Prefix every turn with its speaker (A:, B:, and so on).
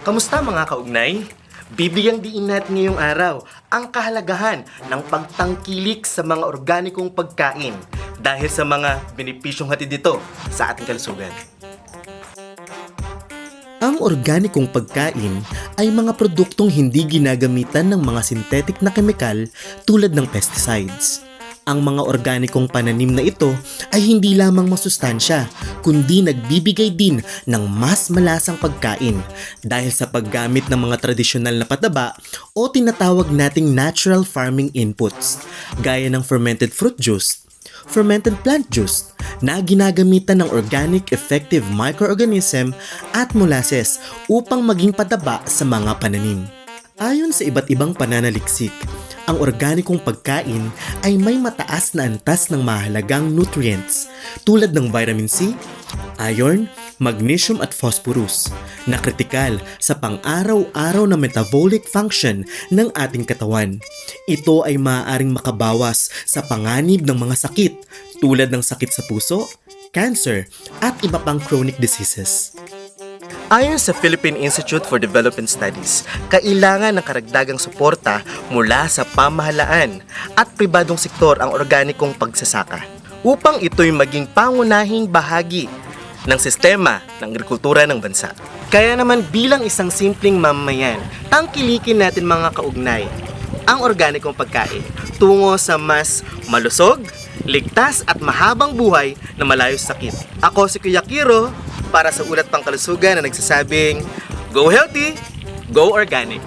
A: Kamusta mga kaugnay? Bibigyang diin natin ngayong araw ang kahalagahan ng pagtangkilik sa mga organikong pagkain dahil sa mga benepisyong hatid dito sa ating kalusugan. Ang organikong pagkain ay mga produktong hindi ginagamitan ng mga synthetic na kemikal tulad ng pesticides. Ang mga organikong pananim na ito ay hindi lamang masustansya, kundi nagbibigay din ng mas malasang pagkain dahil sa paggamit ng mga tradisyonal na pataba o tinatawag nating natural farming inputs, gaya ng fermented fruit juice, fermented plant juice na ginagamitan ng organic effective microorganism at molasses upang maging pataba sa mga pananim. Ayon sa iba't ibang pananaliksik, ang organikong pagkain ay may mataas na antas ng mahalagang nutrients tulad ng vitamin C, iron, magnesium at phosphorus na kritikal sa pang-araw-araw na metabolic function ng ating katawan. Ito ay maaaring makabawas sa panganib ng mga sakit tulad ng sakit sa puso, cancer at iba pang chronic diseases. Ayon sa Philippine Institute for Development Studies, kailangan ng karagdagang suporta mula sa pamahalaan at pribadong sektor ang organikong pagsasaka upang ito'y maging pangunahing bahagi ng sistema ng agrikultura ng bansa. Kaya naman bilang isang simpleng mamamayan, tangkilikin natin mga kaugnay ang organikong pagkain tungo sa mas malusog, ligtas at mahabang buhay na malayo sa sakit. Ako si Kuya Kiro para sa Ulat Pangkalusugan na nagsasabing Go healthy, go organic.